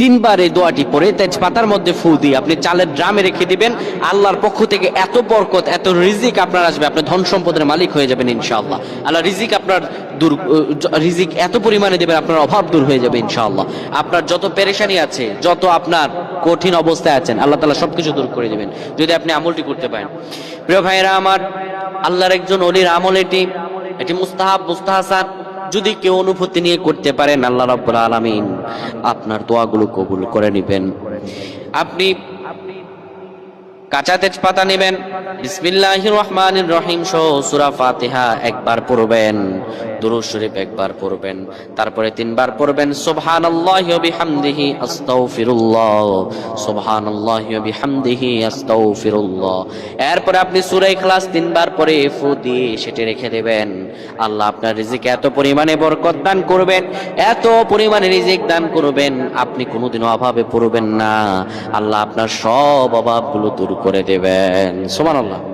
তিনবার এই দোয়াটি পরে তেজপাতার মধ্যে ফু দিয়ে আপনি চালের ড্রামে রেখে দিবেন। আল্লাহর পক্ষ থেকে এত বরকত, এত রিজিক আপনার আসবে, আপনি ধন সম্পদের মালিক হয়ে যাবেন ইনশাআল্লাহ। আল্লাহ রিজিক আপনার দূর রিজিক এত পরিমাণে দেবেন, আপনার অভাব দূর হয়ে যাবে ইনশাআল্লাহ। আপনার যত পেরেশানি আছে, যত আপনার কঠিন অবস্থায় আছেন, আল্লাহ তালা সবকিছু দূর করে দেবেন, যদি আপনি আমলটি করতে পারেন। প্রিয় ভাইয়েরা, আমার আল্লাহর একজন অলির আমল এটি এটি মুস্তাহাব, মুস্তাহাসান যদি কেউ অনুভূতি নিয়ে করতে পারেন, আল্লাহ রাব্বুল আলামিন আপনার দোয়াগুলো কবুল করে নেবেন। আপনি কাঁচা তেজপাতা নেবেন। বিসমিল্লাহির রহমানির রহিম সহ সূরা ফাতিহা একবার পড়বেন, দুরূদ শরীফ একবার পড়বেন, তারপরে তিনবার পড়বেন, সুবহানাল্লাহি ওয়া বিহামদিহি আস্তাগফিরুল্লাহ, সুবহানাল্লাহি ওয়া বিহামদিহি আস্তাগফিরুল্লাহ। এরপরে আপনি সূরা ইখলাস তিনবার পরে ফু দিয়ে সেটি রেখে দেবেন। আল্লাহ আপনার রিজিকে এত পরিমাণে বরকত দান করবেন, এত পরিমাণে রিজিক দান করবেন, আপনি কোনোদিনও অভাবে পড়বেন না। আল্লাহ আপনার সব অভাবগুলো দূর করে দেবেন। সুবহানাল্লাহ।